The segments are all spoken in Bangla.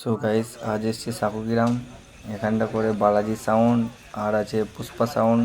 সো গাইস আজ এসছি সাকুগ্রাম এখানটা করে বালাজি সাউন্ড আর আছে পুষ্পা সাউন্ড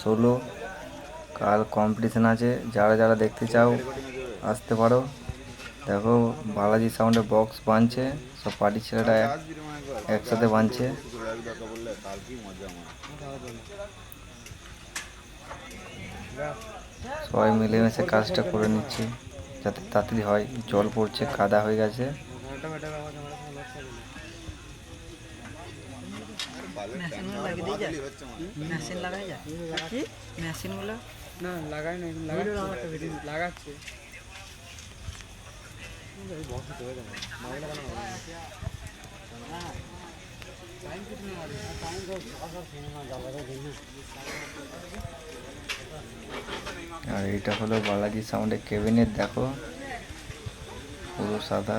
সোলো কাল কম্পিটিশন আছে। যারা যারা দেখতে চাও, আসতে পারো। দেখো, বালাজি সাউন্ডে বক্স বানছে। সব পার্টির ছেলেরা এক, একসাথে বানছে। সবাই মিলেমিশে কাজটা করে নিচ্ছি। যাতে তাড়াতাড়ি হয়। জল পড়ছে, কাদা হয়ে গেছে। মেশিন লাগাই যায়। কি? মেশিনগুলো না লাগাই না এখন লাগাচ্ছে। লাগাচ্ছে। আর এটা হলো বালাজি সাউন্ডের কেবিনেট দেখো। পুরো সাদা।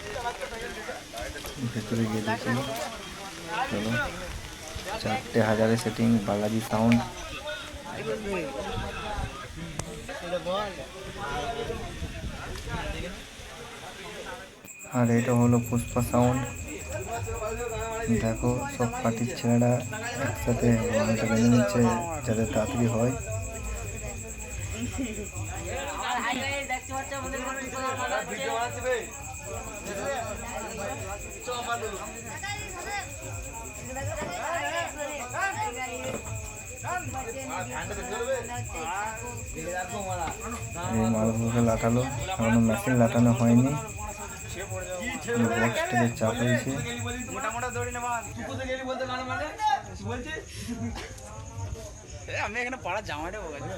ভেতরে গিয়ে চলো। চারটে হাজারে সেটিং বালাজি সাউন্ড আর এটা হলো পুষ্পা সাউন্ড দেখো, সব পার্টির ছেলেরা একসাথে গানটা বেঁধে নিচ্ছে যাতে তাড়াতাড়ি হয়। এই মালগুলোকে লাটালো, এখনও মেশিন লাটানো হয়নি। বক্সটাকে চাপ হয়েছে। আমি এখানে পাড়া জামাইটা বলছি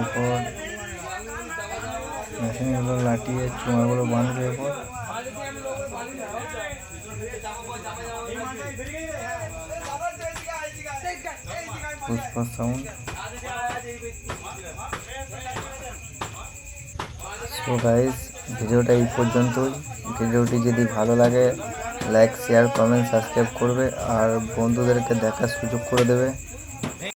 এরপর মেশিনগুলো লাটিয়ে চুমাগুলো বাঁধবে এরপর। পুষ্পা সাউন্ড। ভিডিওটা এই পর্যন্তই। ভিডিওটি যদি ভালো লাগে লাইক শেয়ার কমেন্ট সাবস্ক্রাইব করবে। আর বন্ধুদেরকে দেখার সুযোগ করে দেবে।